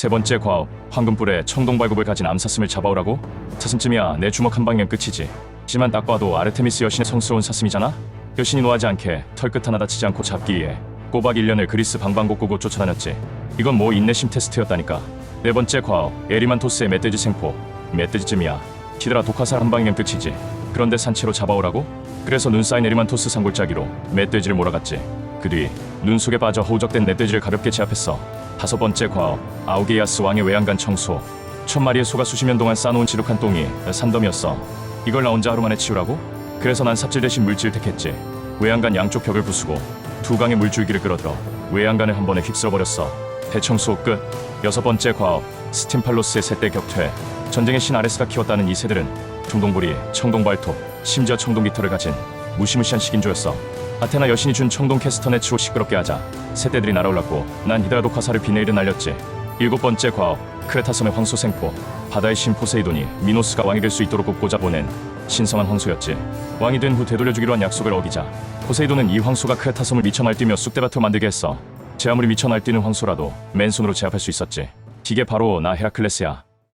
세 번째 과업 황금불에 청동 발굽을 가진 암사슴을 잡아오라고? 사슴쯤이야 내 주먹 한 방이면 끝이지. 하지만 딱 봐도 아르테미스 여신의 성스러운 사슴이잖아? 여신이 노하지 않게 털끝 하나 다치지 않고 잡기 위해 꼬박 1년을 그리스 방방곡곡으로 쫓아다녔지. 이건 뭐 인내심 테스트였다니까. 네 번째 과업 에리만토스의 멧돼지 생포. 멧돼지쯤이야. 히드라 독화살 한 방이면 끝이지. 그런데 산채로 잡아오라고? 그래서 눈 쌓인 에리만토스 산골짜기로 멧돼지를 몰아갔지 그 뒤 눈 속에 빠져 허우적된 멧돼지를 가볍게 제압했어. 다섯 번째 과업 아우게이아스 왕의 외양간 청소. 천 마리의 소가 수십 년 동안 쌓아놓은 지독한 똥이 산더미였어. 이걸 나 혼자 하루 만에 치우라고? 그래서 난 삽질 대신 물질 택했지. 외양간 양쪽 벽을 부수고 두 강의 물줄기를 끌어들여 외양간을 한 번에 휩쓸어버렸어. 대청소 끝. 여섯 번째 과업 스팀팔로스의 세대 격퇴. 전쟁의 신 아레스가 키웠다는 이 새들은 청동부리, 청동발톱, 심지어 청동기터를 가진 무시무시한 식인조였어 아테나 여신이 준 청동 캐스터 네츠로 시끄럽게 하자 새떼들이 날아올랐고 난 히드라 독화살을 비 내일은 날렸지. 일곱 번째 과업 크레타섬의 황소 생포 바다의 신 포세이돈이 미노스가 왕이 될 수 있도록 꼽고자 보낸 신성한 황소였지. 왕이 된 후 되돌려주기로 한 약속을 어기자 포세이돈은 이 황소가 크레타섬을 미쳐 날뛰며 쑥대밭으로 만들게 했어. 제 아무리 미쳐 날뛰는 황소라도 맨손으로 제압할 수 있었지. 이게 바로 나 헤라클레스야